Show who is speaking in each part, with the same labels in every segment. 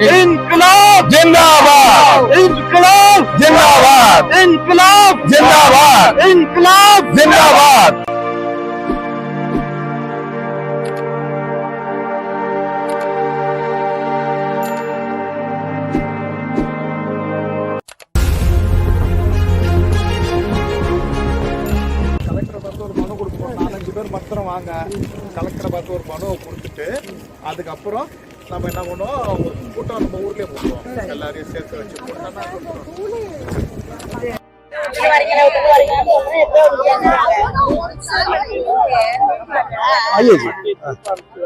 Speaker 1: இன்கிலாப்!
Speaker 2: ஜிந்தாபாத்!
Speaker 1: இன்கிலாப்!
Speaker 2: ஜிந்தாபாத்!
Speaker 1: இன்கிலாப்!
Speaker 3: ஜிந்தாபாத்! இன்கிலாப்! ஜிந்தாபாத்! மனு கொடுப்போம். நாலஞ்சு பேர் மாத்திரம் வாங்க. கலெக்டரை பார்த்து ஒரு மனுவை கொடுத்துட்டு அதுக்கப்புறம் நம்ம என்ன பண்ணுவோம்? கூட்டம் நம்ம ஊர்லேயே போட்டுருவோம். எல்லாரையும் சேர்த்து வச்சு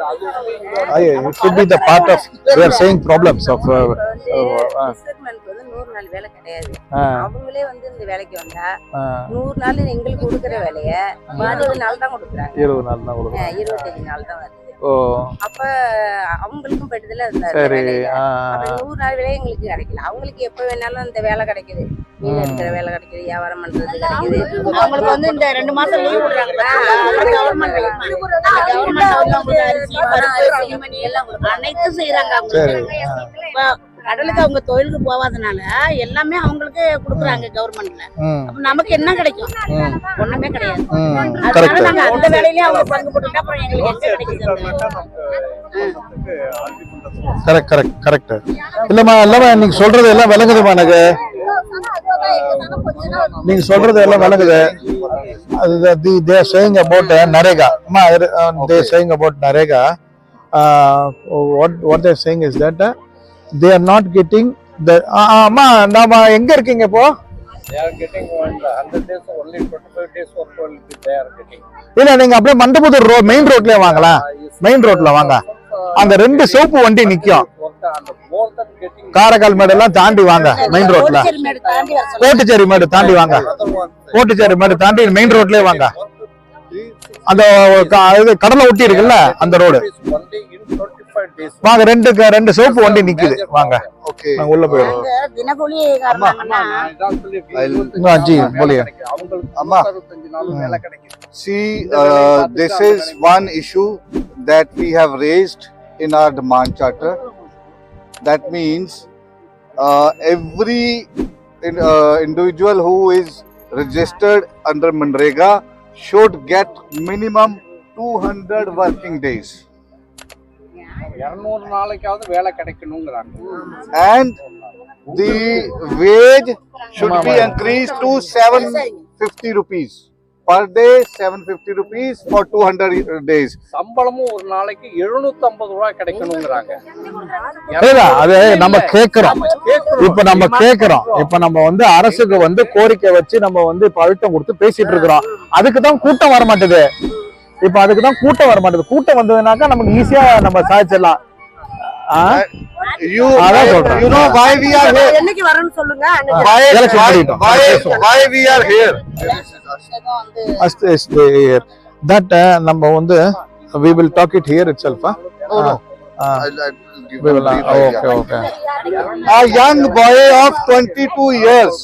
Speaker 1: it could be
Speaker 4: நூறு நாள் வேலை கிடையாது. அவங்களே வந்து இந்த வேலைக்கு வந்தா நூறு நாள் எங்களுக்கு கொடுக்குற வேலையை பாதி நாள் தான் கொடுக்குறாங்க.
Speaker 1: இருபது நாள்
Speaker 4: நாள் தான் வருது. அப்ப அவங்களுக்கும் பெடுதல இந்த
Speaker 1: சரி
Speaker 4: நூறு நாள் வேலையே எங்களுக்கு கிடைக்கல. அவங்களுக்கு எப்ப வேணாலும் இந்த வேலை கிடைக்குது. மீன் வேலை கிடைக்குது வியாபாரம் பண்றது கிடைக்குது.
Speaker 5: அவங்களுக்கு வந்து இந்த ரெண்டு மாசம் லீவ் விடுறாங்க. கவர்மெண்ட் அனைத்தும் செய்யறாங்க கடலுக்கு அவங்க தொழிலுக்கு போகாதனால எல்லாமே அவங்களுக்கு கொடுக்குறாங்க கவர்மெண்ட்ல
Speaker 1: ம்,
Speaker 5: அப்ப நமக்கு என்ன கிடைக்கும்?
Speaker 1: ம்,
Speaker 5: ஒண்ணுமே கிடையாது.
Speaker 1: ம்,
Speaker 5: அதனால நாங்க அந்த வேலையிலேயே அவங்க பங்கு போட்டுட்டா அப்புறம் எங்களுக்கு எங்க கிடைக்குது?
Speaker 1: கரெக்ட் கரெக்ட் கரெக்ட் இல்லம்மா இல்லம்மா நீங்க சொல்றது எல்லாம் விளங்குதுமா எனக்கு. நீங்க சொல்றது எல்லாம் விளங்குது. அது the they saying about NREGA. அம்மா they saying about NREGA. What what they saying is that they are not getting the அம்மா நாம எங்க இருக்கீங்க இப்போ?
Speaker 6: They are getting one hundred days, only twenty-five days work will be they are getting.
Speaker 1: இல்ல நீங்க அப்படியே மண்டபுதூர் row main ரோட்லயே வாங்கலாம் மெயின் ரோட்ல வாங்க. அந்த ரெண்டு சிவப்பு வண்டி நிக்கும். காரைக்கால் மேடு எல்லாம் தாண்டி வாங்க மெயின் ரோட்ல. கோட்டுச்சேரி மேடு தாண்டி வாங்க. கோட்டுச்சேரி மேடு தாண்டி மெயின் ரோட்லயே வாங்க. அந்த க- இது கடலை ஒட்டி இருக்குல்ல அந்த ரோடு வாங்க ரெண்டு ரெண்டு சிவப்பு வண்டி நிக்குது வாங்க உள்ள ஜி, போலியே.
Speaker 6: அவங்களுக்கு
Speaker 7: அம்மா.
Speaker 6: அறுபத்தஞ்சு நாள் வேலை கிடைக்கும்
Speaker 7: See, uh, this is one issue that we have raised in our demand charter. That means uh, every in, uh, individual who is registered under Manrega should get minimum 200 working days.
Speaker 6: இருநூறு நாளைக்காவது வேலை கிடைக்கணுங்கிறாங்க.
Speaker 7: And the wage should be increased to 750 rupees. Per day, 750 rupees for 200 days.
Speaker 6: சம்பளமும் ஒரு நாளைக்கு எழுநூத்தி ஐம்பது ரூபாய் கிடைக்கணுங்கிறாங்க.
Speaker 1: இல்ல அது நம்ம கேக்குறோம். இப்ப நம்ம கேக்குறோம். இப்ப நம்ம வந்து அரசுக்கு வந்து கோரிக்கை வச்சு நம்ம வந்து இப்ப அழுத்தம் கொடுத்து பேசிட்டு இருக்கிறோம். அதுக்கு தான் கூட்டம் வர மாட்டேது இப்ப அதுக்கு தான் கூட்டம் வர மாட்டேது கூட்டம் வந்ததுனாக்கா நமக்கு ஈஸியா நம்ம சாதிச்சிடலாம் ஆ?
Speaker 7: You,
Speaker 1: அதான் சொல்றேன்.
Speaker 7: you know why we are here?
Speaker 4: என்னைக்கு வரும்னு சொல்லுங்க
Speaker 7: Why,
Speaker 1: Election
Speaker 7: why,
Speaker 1: பண்ணிட்டோம்.
Speaker 7: why, why we are here?
Speaker 1: First is the- that uh, நம்ம வந்து we will talk it here itself ah?
Speaker 7: No, no.
Speaker 1: Ah,
Speaker 7: I'll, I'll give
Speaker 1: we
Speaker 7: them
Speaker 1: will
Speaker 7: a
Speaker 1: ah,
Speaker 7: brief idea.
Speaker 1: okay okay
Speaker 7: A young boy of 22 years,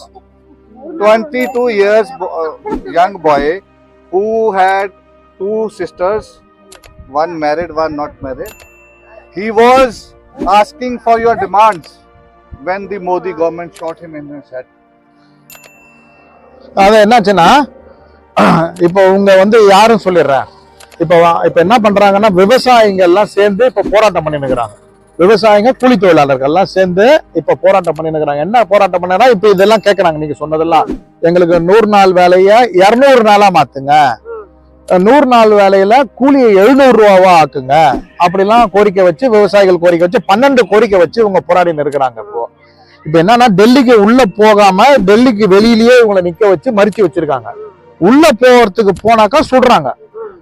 Speaker 7: 22 years, bo- uh, young boy who had two sisters, one married, one not married. He was asking for your demands when the Modi government shot him in his head.
Speaker 1: அது என்னாச்சுன்னா இப்போ உங்க வந்து யாரும் சொல்லிடுறேன் இப்போ வா- இப்போ என்ன பண்றாங்கன்னா விவசாயிங்க எல்லாம் சேர்ந்து இப்போ போராட்டம் பண்ணினுக்கிறாங்க விவசாயிங்க கூலி தொழிலாளர்கள் எல்லாம் சேர்ந்து இப்போ போராட்டம் பண்ணினுக்கிறாங்க என்ன போராட்டம் பண்ணா இப்போ இதெல்லாம் கேட்கறாங்க நீங்க சொன்னதெல்லாம். எங்களுக்கு நூறு நாள் வேலையை இரநூறு நாளா மாத்துங்க. நூறு நாள் வேலையில கூலியை எழுநூறு ரூபாவா ஆக்குங்க. அப்படிலாம் கோரிக்கை வச்சு விவசாயிகள் கோரிக்கை வச்சு பன்னெண்டு கோரிக்கை வச்சு இவங்க போராடி இருக்கிறாங்க இப்போ. இப்ப என்னன்னா டெல்லிக்கு உள்ள போகாம டெல்லிக்கு வெளியிலேயே இவங்களை நிக்க வச்சு மறிச்சு வச்சிருக்காங்க. உள்ள போறதுக்கு போனாக்கா சுடுறாங்க.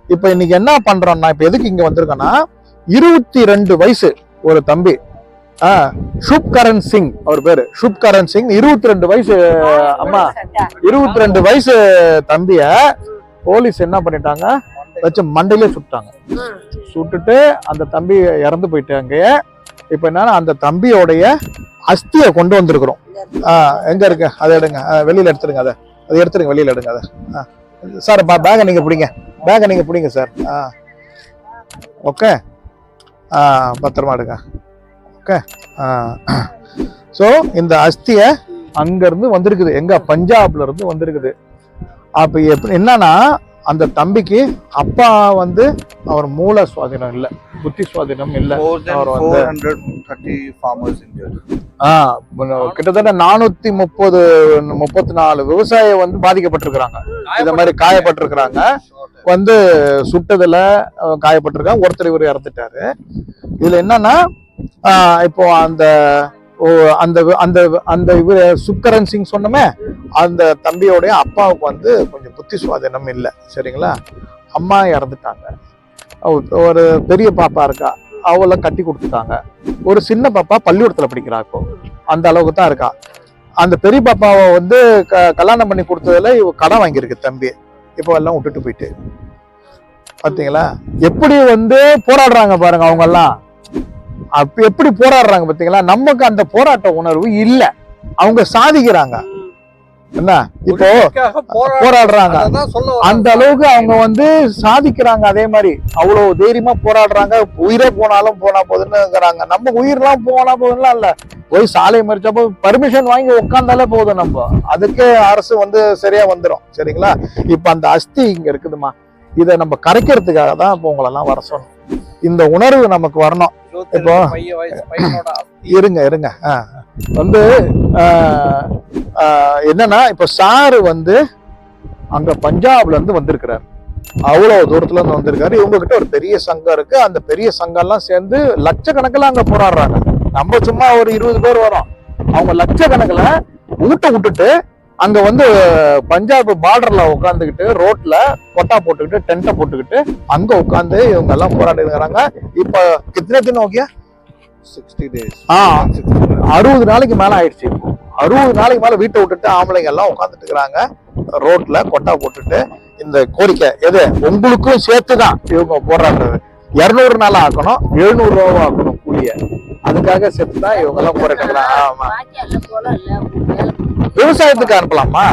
Speaker 1: இப்ப இன்னைக்கு என்ன பண்றோம்னா இப்ப எதுக்கு இங்க வந்திருக்கோம்னா இருபத்தி ரெண்டு வயசு ஒரு தம்பி. ஆஹ் சுப் கரண் சிங் அவர் பேரு. சுப் கரண் சிங் இருபத்தி ரெண்டு வயசு அம்மா இருபத்தி ரெண்டு வயசு தம்பிய போலீஸ் என்ன பண்ணிட்டாங்க? வச்சு மண்டையிலே சுட்டாங்க. சுட்டுட்டு அந்த தம்பி இறந்து போயிட்டாங்க இப்ப என்னன்னா அந்த தம்பியோடைய அஸ்தியை கொண்டு வந்திருக்கிறோம். எங்க இருக்கு? அதை எடுங்க. வெளியில எடுத்துருங்க அதை. அதை எடுத்துருங்க வெளியில எடுங்க அதை. சார் பேகை நீங்க பிடிங்க. பேகை நீங்க பிடிங்க சார். ஆ. ஓகே. ஆ பத்திரமா எடுங்க. ஓகே. ஸோ இந்த அஸ்தியை அங்கேருந்து வந்திருக்குது. எங்க? பஞ்சாப்ல இருந்து வந்திருக்குது. அப்போ எப்படி என்னன்னா அந்த தம்பிக்கு அப்பா வந்து அவர் மூல சுவாதீனம் இல்லை புத்தி சுவாதீனம் இல்லை. அவர் வந்து
Speaker 2: 430 farmers injured.
Speaker 1: ஆ கிட்டத்தட்ட நானூத்தி முப்பது முப்பத்தி நாலு விவசாயி வந்து பாதிக்கப்பட்டிருக்கிறாங்க. இந்த மாதிரி காயப்பட்டிருக்கிறாங்க. வந்து சுட்டதுல காயப்பட்டிருக்காங்க ஒருத்தர் இவர் இறந்துட்டாரு. இதுல என்னன்னா இப்போ அந்த அந்த அந்த அந்த இவர் சுக்கரன் சிங் சொன்னமே அந்த தம்பியோடைய அப்பாவுக்கு வந்து கொஞ்சம் புத்தி சுவாதீனம் இல்லை சரிங்களா? அம்மா இறந்துட்டாங்க. ஒரு பெரிய பாப்பா இருக்கா அவளை கட்டி கொடுத்துட்டாங்க. ஒரு சின்ன பாப்பா பள்ளிக்கூடத்தில் படிக்கிறா இப்போ அந்த அளவுக்கு தான் இருக்கா. அந்த பெரிய பாப்பாவை வந்து க- கல்யாணம் பண்ணி கொடுத்ததுல இவ கடன் வாங்கியிருக்கு தம்பி. இப்போ எல்லாம் விட்டுட்டு போயிட்டு. பார்த்தீங்களா எப்படி வந்து போராடுறாங்க பாருங்க அவங்கெல்லாம். அப்ப எப்படி போராடுறாங்க பாத்தீங்களா? நமக்கு அந்த போராட்ட உணர்வு இல்ல. அவங்க சாதிக்கிறாங்க. என்ன? இப்போ
Speaker 6: போராடுறாங்க.
Speaker 1: அந்த அளவுக்கு அவங்க வந்து சாதிக்கிறாங்க அதே மாதிரி. அவ்வளவு தைரியமா போராடுறாங்க. உயிரே போனாலும் போனா போதுன்னுங்கிறாங்க. நம்ம உயிர்லாம் போனா போதும்லாம் இல்ல. போய் சாலை மறிச்சப்போ பர்மிஷன் வாங்கி உட்காந்தாலே போதும் நம்ம. அதுக்கே அரசு வந்து சரியா வந்துடும் சரிங்களா? இப்ப அந்த அஸ்தி இங்க இருக்குதுமா இதை நம்ம கரைக்கிறதுக்காக தான் இப்போ உங்களெல்லாம் வர சொன்னோம். இந்த உணர்வு நமக்கு வரணும். இப்போ- இருங்க இருங்க. வந்து என்னன்னா இப்ப சாரு வந்து அங்க பஞ்சாப்ல இருந்து வந்திருக்கிறார். அவ்வளவு தூரத்துல இருந்து வந்திருக்காரு. இவங்க கிட்ட ஒரு பெரிய சங்கம் இருக்கு. அந்த பெரிய சங்கம் எல்லாம் சேர்ந்து லட்சக்கணக்கில் அங்க போராடுறாங்க. நம்ம சும்மா ஒரு இருபது பேர் வரோம். அவங்க லட்சக்கணக்கில் ஊட்ட விட்டுட்டு அங்க வந்து பஞ்சாப் பார்டர்ல உட்காந்துக்கிட்டு ரோட்ல கொட்டா போட்டுக்கிட்டு டென்ட்டை போட்டுக்கிட்டு அங்க உட்காந்து இவங்க எல்லாம் போராடி இருக்கிறாங்க. இப்ப கித்தனை தினம் ஓகே?
Speaker 2: 60 days.
Speaker 1: ஆ
Speaker 2: 60 days.
Speaker 1: அறுபது நாளைக்கு மேல ஆயிடுச்சு. அறுபது நாளைக்கு மேல வீட்டை விட்டுட்டு ஆம்பளைங்க எல்லாம் உட்காந்துட்டு இருக்கிறாங்க. ரோட்ல கொட்டா போட்டுட்டு இந்த கோரிக்கை எது? உங்களுக்கும் சேர்த்துதான் இவங்க போராடுறது. இருநூறு நாள் ஆக்கணும் எழுநூறு ரூபா ஆக்கணும் கூலிய. அதுக்காக சேர்த்து தான் இவங்க எல்லாம் போராட்டம் ஆமா விவசாயத்துக்கு அனுப்பலாமா?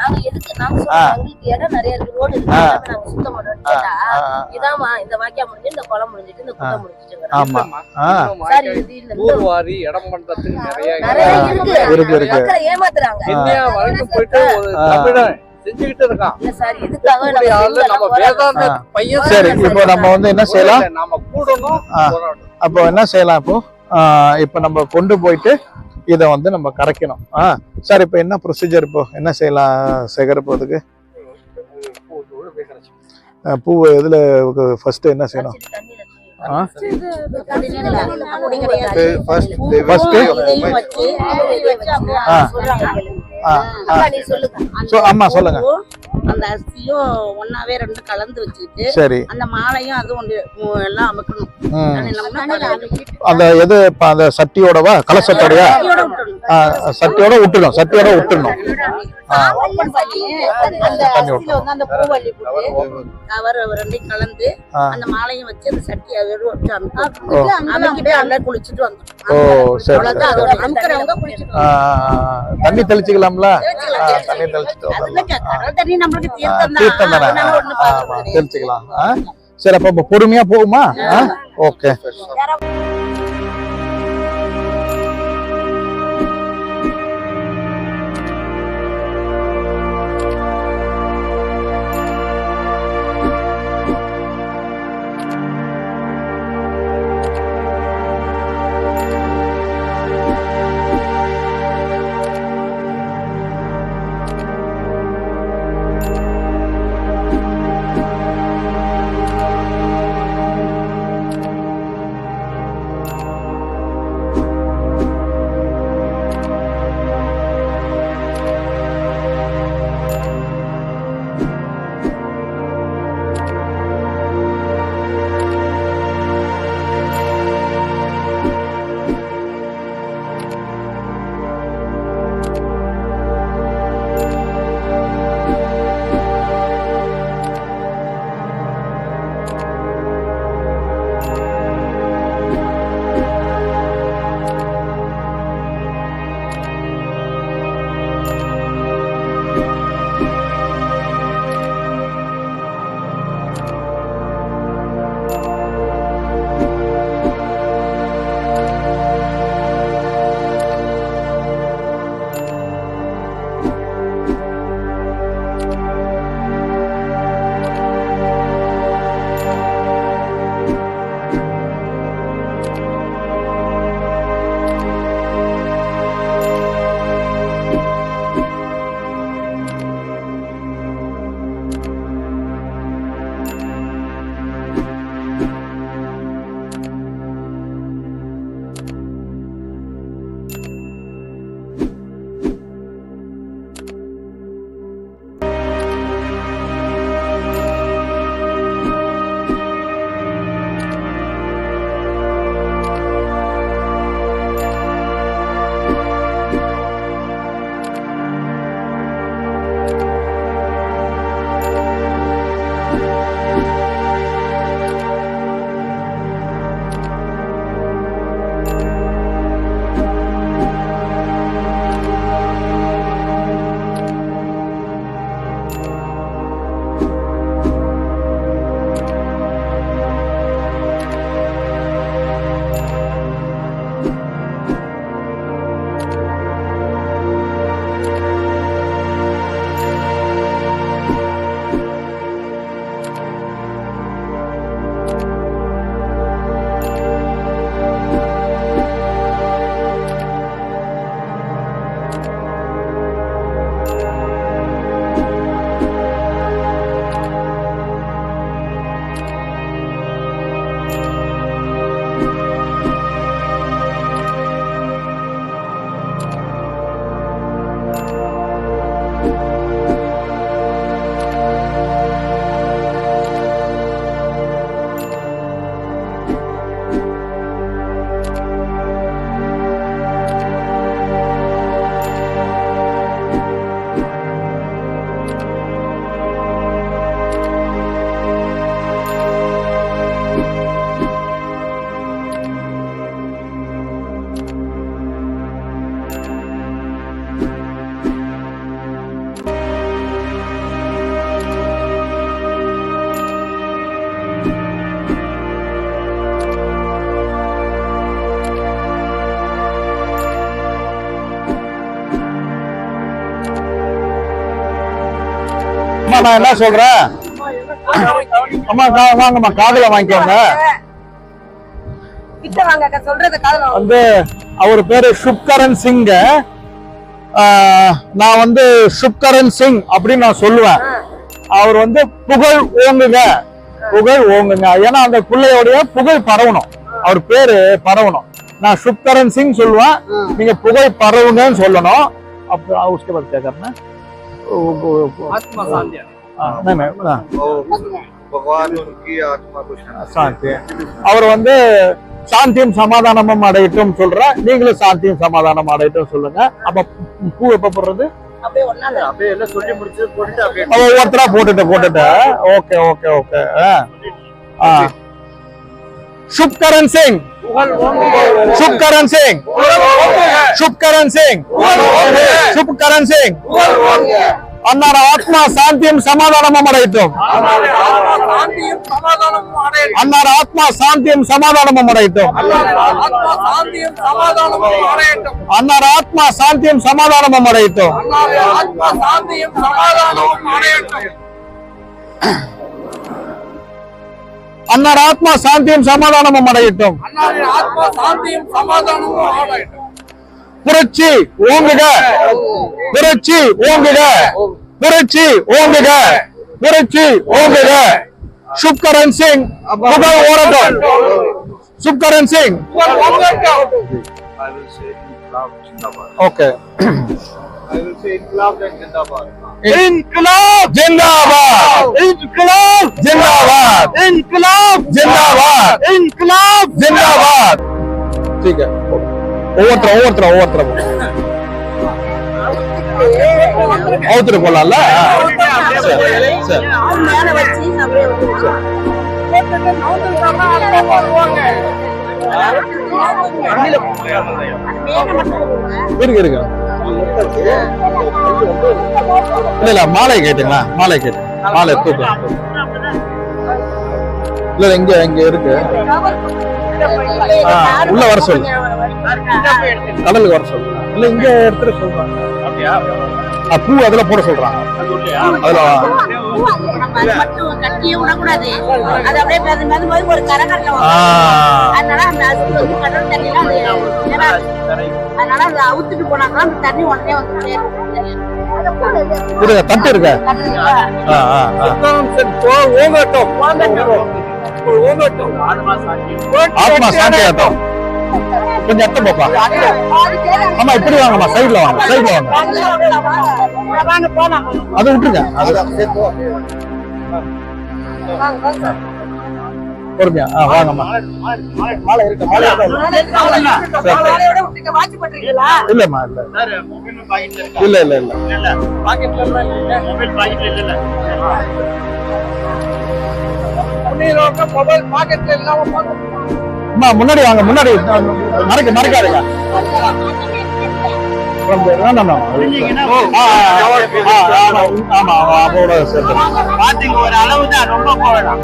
Speaker 5: நாங்க எதுக்கு நாங்க
Speaker 1: ஆ.
Speaker 5: சொல்றோம் எங்களுக்கு இடம் நிறைய இருக்கு
Speaker 6: பண்றதுக்கு நிறைய
Speaker 5: ஏமாத்துறாங்க.
Speaker 6: இந்தியா வளர்ந்து போயிட்டு. தமிழன்
Speaker 5: சார்
Speaker 6: நம்ம வேதாந்த
Speaker 1: ஆ.
Speaker 6: பையன்
Speaker 1: சரி இப்போ நம்ம வந்து என்ன செய்யலாம்?
Speaker 6: இல்ல, நாம கூடணும்
Speaker 1: அப்போ என்ன செய்யலாம் இப்போ? இப்போ நம்ம கொண்டு போயிட்டு இதை வந்து நம்ம கரைக்கணும் ஆ சார் இப்போ என்ன ப்ரொசீஜர் இப்போ என்ன செய்யலாம் சேகர் இப்போ அதுக்கு அஹ் பூ இதுல ஃபர்ஸ்ட் என்ன செய்யணும் ஆ? அம்மா, சொல்லுங்க.
Speaker 5: அந்த அரிசியும் ஒன்னாவே ரெண்டு கலந்து வச்சுக்கிட்டு
Speaker 1: சரி.
Speaker 5: அந்த மாலையும் அது ஒன்று எல்லாம் அமுக்கணும்.
Speaker 1: அந்த எது அந்த சட்டியோடவா?
Speaker 5: விட்டுறணும்.
Speaker 1: ஆ, சட்டியோட விட்டுணும் சட்டியோட விட்டுணும்
Speaker 5: கவர் ரெண்டையும் கலந்து. அந்த மாலையும் வச்சு அந்த சட்டி அதோட வச்சு. அமுக்கிட்டு அங்க குளிச்சுட்டு வந்தோம்
Speaker 1: ஓ சரி.
Speaker 5: அதோட அமுக்கிறவங்க குளிச்சுட்டு.
Speaker 1: தண்ணி தெளிச்சுக்கலாம்ல? தண்ணி தெளிச்சுட்டு
Speaker 5: தீர்த்தம் தான்.
Speaker 1: தெளிச்சுக்கலாம்? சரி அப்ப பொறுமையா போகுமா? ஓகே. அம்மா நான் என்ன சொல்றேன் அம்மா வாங்கம்மா காதல வாங்கிக்கோங்க. வந்து அவர் பேரு சுப்கரன் சிங் நான் வந்து சுப்கரன் சிங் அப்படின்னு நான் சொல்லுவேன். அவர் வந்து புகழ் ஓங்குங்க. புகழ் ஓங்குங்க. ஏன்னா அந்த பிள்ளையோடைய புகழ் பரவணும். அவர் பேரு பரவணும். நான் சுப்கரன் சிங் சொல்லுவேன். நீங்க புகழ் பரவுங்கன்னு சொல்லணும். அப்புறம் அவர் கேட்கறேன் क्या करना है? वो- वो- वो-
Speaker 6: ஆத்மா சாந்தியா
Speaker 1: हाँ, नहीं नहीं हाँ,
Speaker 2: भगवान उनकी आत्मा को शांति
Speaker 1: சாந்தி அவர் வந்து சாந்தியும் சமாதானமும் அடையட்டும் சொல்ற நீங்களும் சாந்தியும் சமாதானம் அடையட்டும் சொல்லுங்க அப்ப பூ எப்ப போடுறது
Speaker 5: அப்படியே ஒன்னா
Speaker 6: அப்படியே எல்லாம் சொல்லி முடிச்சு போட்டுட்டு அப்படியே
Speaker 1: அவ ஒவ்வொருத்தரா போட்டுட்டு போட்டுட்டு okay okay okay Subhkaran Singh Shubhkaran Singh Shubhkaran Singh Shubhkaran Singh அன்னார ஆத்மா சாந்தியும் சமாதானமும் அடையட்டும்
Speaker 6: சாந்தியும் சமாதானமும் அடையட்டும்
Speaker 1: அன்னார ஆத்மா சாந்தியும் சமாதானமும் அடையட்டும்
Speaker 6: ஆத்மா சாந்தியும் சமாதானமும் அடையட்டும்
Speaker 1: அன்னார ஆத்மா சாந்தியும் சமாதானமும் அடையட்டும். புரட்சி ஓங்குக. புரட்சி ஓங்குக. புரட்சி ஓங்குக. புரட்சி ஓங்குக. சுப்கரன் சிங் புகழ் ஓரட்டும் சுப்கரன் Singh. Okay.
Speaker 2: I will say Inqilab and Zindabad.
Speaker 1: इनकलाब जिंदाबाद इनकलाब जिंदाबाद इनकलाब जिंदाबाद इनकलाब जिंदाबाद ठीक है ஒவ்வொருத்தர் ஒவ்வொருத்தர் ஒவ்வொருத்தர் ஒவ்வொருத்தர் போலாம்ல சரி சரி
Speaker 5: மேல வச்சு அப்படியே வந்து
Speaker 1: இருக்கு இருக்கு இல்ல இல்ல மாலை கேட்டுங்களா? மாலை கேட்டு. மாலை தூக்கு இல்ல இங்க இங்க இருக்கு. உள்ள வர சொல்லு. கடலுக்கு வர சொல்லு. இல்ல இங்க எடுத்துட்டு சொல்றாங்க ஆ, பூ அதுல போட சொல்றாங்க அதுல
Speaker 5: கட்டியே விடக்கூடாது அது அப்படியே ஒரு கரகட்டில்
Speaker 1: ஆ,
Speaker 5: அதனால அந்த அதுக்கு வந்து கடல் தண்ணிலாம் அதனால அதை அவுத்துட்டு அந்த தண்ணி உடனே வந்து.
Speaker 1: இருங்க தட்டு இருக்க ஆ, ஆ, ஆ.
Speaker 6: ஓங்கட்டும். ஓங்கட்டும். ஆத்மா
Speaker 1: சாந்தி ஆட்டம் கொஞ்சம் எத்த பாப்பா. ஆமா இப்படி வாங்கம்மா சைடுல வாங்க சைடுல வாங்க. அதை விட்டுருங்க. பொறுமையா ஆ வாங்கம்மா மாலை இருக்கு மாலை
Speaker 5: மாலையோட விட்டுக்க வாட்சி பண்றீங்களா
Speaker 1: இல்லம்மா இல்ல
Speaker 6: சார் மொபைல் பாக்கெட்ல இருக்கா
Speaker 1: இல்ல இல்ல இல்ல
Speaker 6: இல்ல பாக்கெட்ல எல்லாம் இல்ல மொபைல் பாக்கெட்ல இல்ல மொபைல் பாக்கெட்ல இல்லாம பாக்கெட்
Speaker 1: அம்மா முன்னாடி வாங்க முன்னாடி மறைக்க மறைக்காதுங்க
Speaker 6: பாத்தீங்க ஒரு அளவு தான் ரொம்ப போகலாம்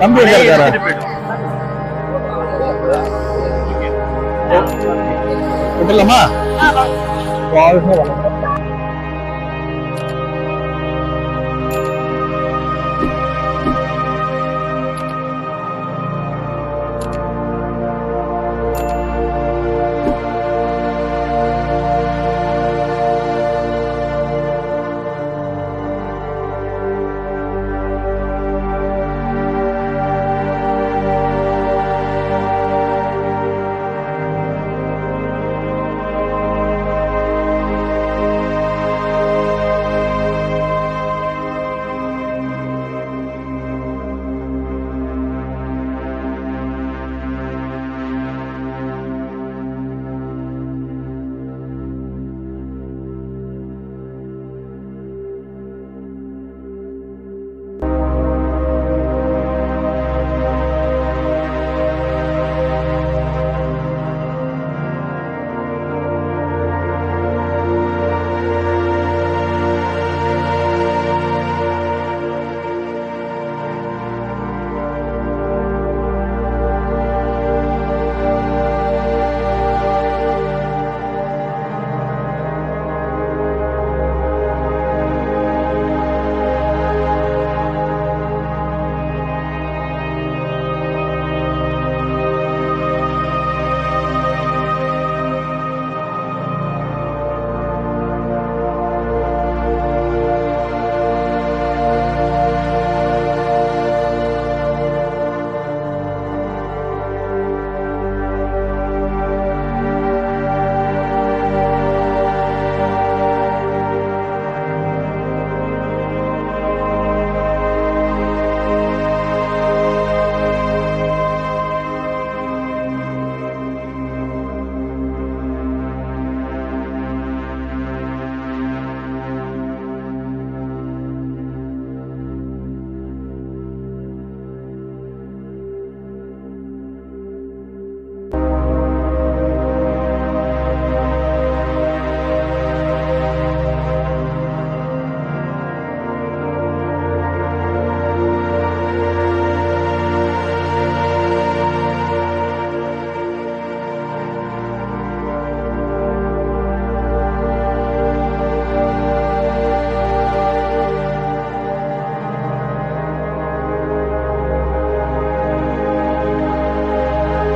Speaker 1: தம்பி விட்டுலாமா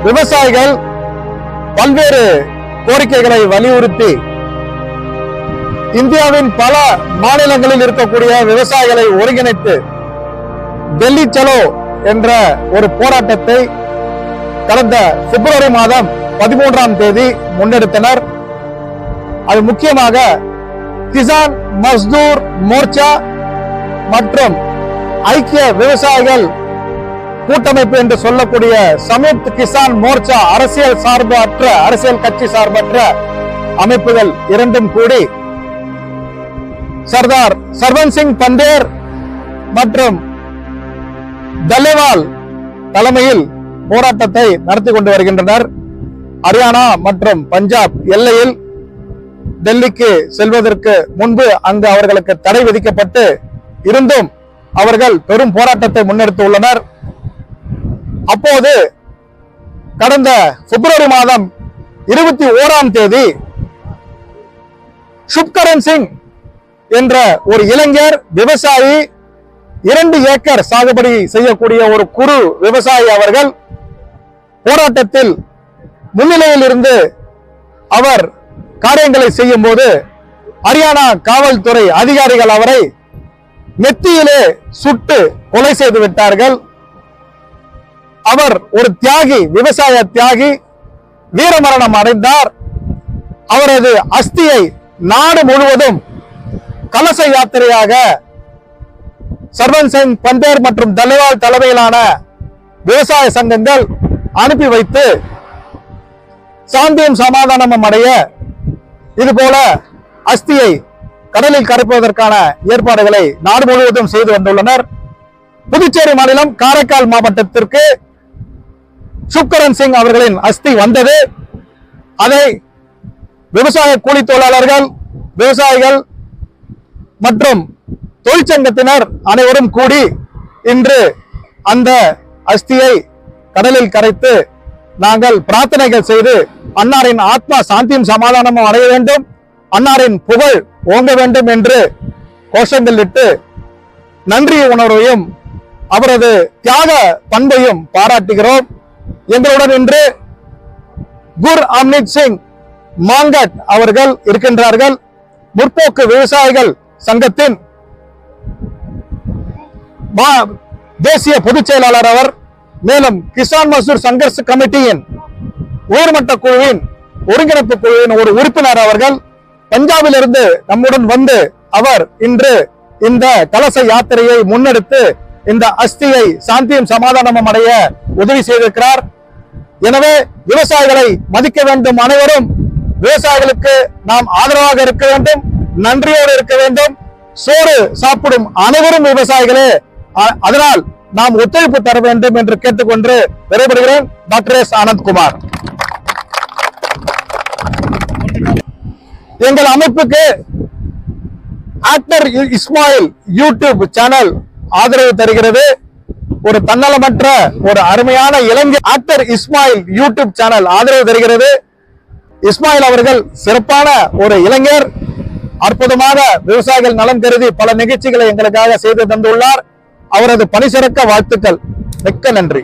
Speaker 1: விவசாயிகள் பல்வேறு கோரிக்கைகளை வலியுறுத்தி இந்தியாவின் பல மாநிலங்களில் இருக்கக்கூடிய விவசாயிகளை ஒருங்கிணைத்து டெல்லி சலோ என்ற ஒரு போராட்டத்தை கடந்த பிப்ரவரி மாதம் பதிமூன்றாம் தேதி முன்னெடுத்தனர். அது முக்கியமாக கிசான் மஸ்தூர் மோர்ச்சா மற்றும் ஐக்கிய விவசாயிகள் கூட்டமைப்பு என்று சொல்லக்கூடிய சமீத் கிசான் மோர்ச்சா அரசியல் சார்பற்ற அரசியல் கட்சி சார்பற்ற அமைப்புகள் இரண்டும் கூடி சர்தார் சர்வன் சிங் பந்தேர் மற்றும் தலேவால் தலைமையில் போராட்டத்தை நடத்தி கொண்டு வருகின்றனர். ஹரியானா மற்றும் பஞ்சாப் எல்லையில் டெல்லிக்கு செல்வதற்கு முன்பு அங்கு அவர்களுக்கு தடை விதிக்கப்பட்டு இருந்தும் அவர்கள் பெரும் போராட்டத்தை முன்னெடுத்துள்ளனர் அப்போது கடந்த பிப்ரவரி மாதம் இருபத்தி ஓராம் தேதி சுப்கரன் சிங் என்ற ஒரு இளைஞர் விவசாயி இரண்டு ஏக்கர் சாகுபடி செய்யக்கூடிய ஒரு குறு விவசாயி அவர்கள் போராட்டத்தில் முன்னிலையில் இருந்து அவர் காரியங்களை செய்யும் போது ஹரியானா காவல்துறை அதிகாரிகள் அவரை நெத்தியிலே சுட்டு கொலை செய்து விட்டார்கள். அவர் ஒரு தியாகி விவசாய தியாகி வீரமரணம் அடைந்தார். அவரது அஸ்தியை நாடு முழுவதும் கலச யாத்திரையாக சர்வன் சிங் பந்தேர் மற்றும் தலிவால் தலைமையிலான விவசாய சங்கங்கள் அனுப்பி வைத்து சாந்தியும் சமாதானமும் அடைய இது போல அஸ்தியை கடலில் கரைப்பதற்கான ஏற்பாடுகளை நாடு முழுவதும் செய்து வந்துள்ளனர். புதுச்சேரி மாநிலம் காரைக்கால் மாவட்டத்திற்கு சுக்கரன் சிங் அவர்களின் அஸ்தி வந்தது. அதை விவசாய கூலி தொழிலாளர்கள் விவசாயிகள் மற்றும் தொழிற்சங்கத்தினர் அனைவரும் கூடி இன்று அந்த அஸ்தியை கடலில் கரைத்து நாங்கள் பிரார்த்தனைகள் செய்து அன்னாரின் ஆத்மா சாந்தியும் சமாதானமும் அடைய வேண்டும். அன்னாரின் புகழ் ஓங்க வேண்டும் என்று கோஷங்கள் இட்டு நன்றி உணர்வையும் அவரது தியாக பண்பையும் பாராட்டுகிறோம். எங்களுடன் இன்று குர் அம்னித் சிங் மாங்கட் அவர்கள் இருக்கின்றார்கள். முற்போக்கு விவசாயிகள் சங்கத்தின் தேசிய பொதுச் செயலாளர் அவர் மேலும் கிசான் மசூர் சங்கர்ஷ் கமிட்டியின் உயர்மட்ட குழுவின் ஒருங்கிணைப்பு குழுவின் ஒரு உறுப்பினர் அவர்கள் பஞ்சாபில் இருந்து நம்முடன் வந்து அவர் இன்று இந்த கலச யாத்திரையை முன்னெடுத்து இந்த அஸ்தியை சாந்தியும் சமாதானமும் அடைய உதவி செய்திருக்கிறார். எனவே விவசாயிகளை மதிக்க வேண்டும் அனைவரும். விவசாயிகளுக்கு நாம் ஆதரவாக இருக்க வேண்டும் நன்றியோடு இருக்க வேண்டும். சோறு சாப்பிடும் அனைவரும் விவசாயிகளே. அதனால் நாம் ஒத்துழைப்பு தர வேண்டும் என்று கேட்டுக்கொண்டு விடைபெறுகிறேன். Doctor S. ஆனந்த்குமார் எங்கள் அமைப்புக்கு ஆக்டர் இஸ்மாயில் யூடியூப் சேனல் ஆதரவு தருகிறது ஒரு தன்னலமற்ற ஒரு அருமையான இளைஞர் ஆக்டர் இஸ்மாயில் யூடியூப் சேனல் ஆதரவு தருகிறது இஸ்மாயில் அவர்கள் சிறப்பான ஒரு இளைஞர் அற்புதமாக விவசாயிகள் நலன் கருதி பல நிகழ்ச்சிகளை எங்களுக்காக செய்து தந்துள்ளார் அவரது பணி சிறக்க வாழ்த்துக்கள் மிக்க நன்றி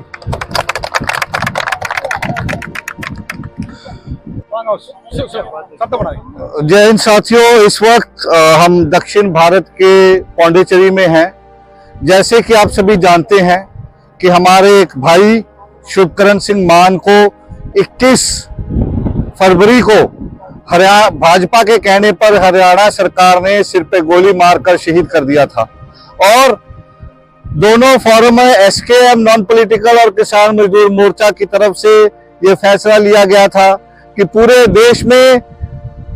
Speaker 2: जय हिंद साथियों इस वक्त अ, हम दक्षिण भारत के पौंडीचेरी में हैं जैसे कि आप सभी जानते हैं कि हमारे एक भाई शुभकरण सिंह मान को 21 फरवरी को हरियाणा भाजपा के कहने पर हरियाणा सरकार ने सिर पे गोली मारकर शहीद कर दिया था। और दोनों फोरम में एसकेएम नॉन पॉलिटिकल और किसान मजदूर मोर्चा की तरफ़ से ये फैसला लिया गया था कि पूरे देश में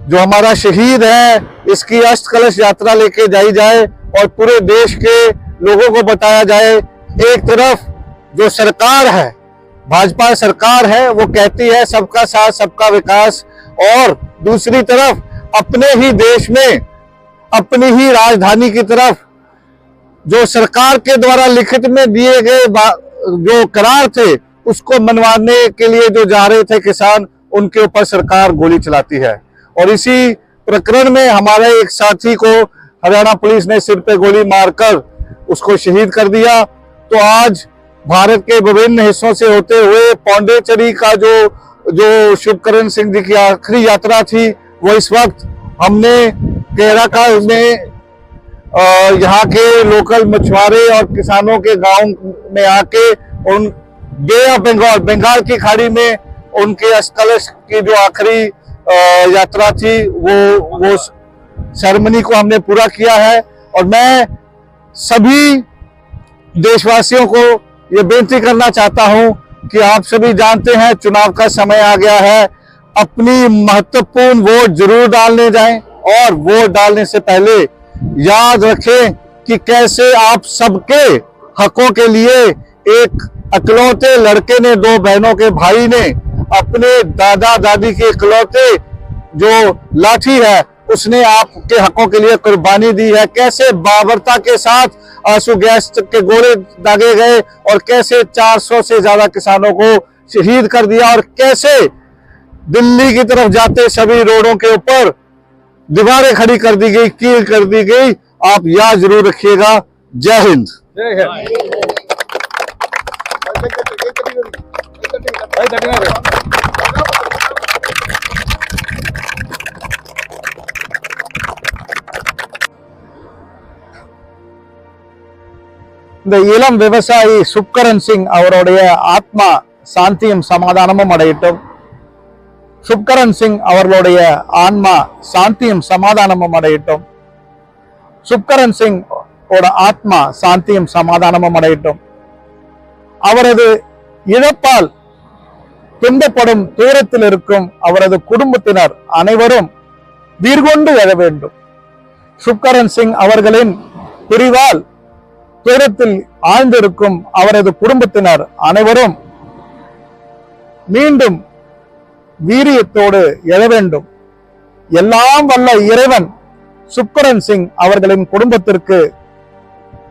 Speaker 2: जो हमारा शहीद है, इसकी अष्ट कलश यात्रा लेके जाई जाए और पूरे देश के लोगों को बताया जाए, एक तरफ़ जो सरकार है, भाजपा सरकार है, वो कहती है सबका साथ, सबका विकास, और दूसरी तरफ़ अपने ही देश में, अपनी ही राजधानी की तरफ़ जो सरकार के द्वारा लिखित में दिए गए जो करार थे, उसको मनवाने के लिए जो जा रहे थे किसान, उनके ऊपर सरकार गोली चलाती है। और इसी प्रकरण में हमारे एक साथी को हरियाणा पुलिस ने सिर पे गोली मारकर उसको शहीद कर दिया। तो आज भारत के विभिन्न हिस्सों से होते हुए पौंडेचेरी का जो जो शुभकरण सिंह जी की आखिरी यात्रा थी वो इस वक्त हमने केरका में यहाँ के लोकल मछुआरे और किसानों के गाँव में आके उन बे ऑफ़ बंगाल बंगाल की खाड़ी में उनके अस्कलश की जो आखिरी यात्रा थी वो वो सेरेमनी को हमने पूरा किया है। और मैं सभी देशवासियों को ये बेनती करना चाहता हूँ कि आप सभी जानते हैं चुनाव का समय आ गया है। अपनी महत्वपूर्ण वोट ज़रूर डालने जाएँ और वोट डालने से पहले याद रखें कि कैसे आप सबके हकों के लिए एक अकलौते लड़के ने, दो बहनों के भाई ने अपने दादा दादी के इकलौते जो लाठी है उसने आपके हकों के लिए कुर्बानी दी है। कैसे बाबरता के साथ आँसू गैस के गोले दागे गए और कैसे 400 से ज़्यादा किसानों को शहीद कर दिया और कैसे दिल्ली की तरफ़ जाते सभी रोडों के ऊपर दीवारें खड़ी कर दी गई कील कर दी गई। आप याद ज़रूर रखिएगा। जय हिंद।
Speaker 6: जय हिंद।
Speaker 1: இந்த இளம் விவசாயி சுப்கரன் சிங் அவருடைய ஆத்மா சாந்தியும் சமாதானமும் அடையட்டும். சுப்கரன் சிங் அவர்களுடைய ஆன்மா சாந்தியும் சமாதானமும் அடையட்டும். சுப்கரன் சிங் ஓட ஆத்மா சாந்தியும் சமாதானமும் அடையட்டும். அவரது இழப்பால் துன்பப்படும் தூரத்தில் இருக்கும் அவரது குடும்பத்தினர் அனைவரும் வீர்கொண்டு எழ வேண்டும். சுப்கரன் சிங் அவர்களின் பிரிவால் துயரத்தில் ஆழ்ந்திருக்கும் அவரது குடும்பத்தினர் அனைவரும் மீண்டும் வீரியத்தோடு எழ வேண்டும். எல்லாம் வல்ல இறைவன் சுக்கரன் சிங் அவர்களின் குடும்பத்திற்கு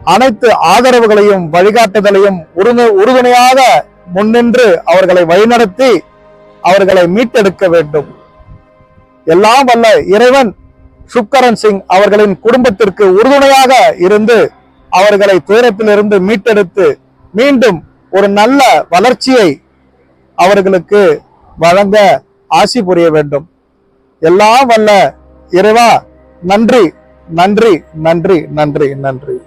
Speaker 1: அனைத்து ஆதரவுகளையும் வழிகாட்டுதலையும் உறுது- உறுதுணையாக முன்னின்று அவர்களை வழிநடத்தி அவர்களை மீட்டெடுக்க வேண்டும். எல்லாம் வல்ல இறைவன் சுக்கரன் சிங் அவர்களின் குடும்பத்திற்கு உறுதுணையாக இருந்து அவர்களை துயரத்திலிருந்து மீட்டெடுத்து மீண்டும் ஒரு நல்ல வளர்ச்சியை அவர்களுக்கு வழங்க ஆசி புரிய வேண்டும். எல்லாம் வல்ல இறைவா நன்றி நன்றி நன்றி நன்றி நன்றி.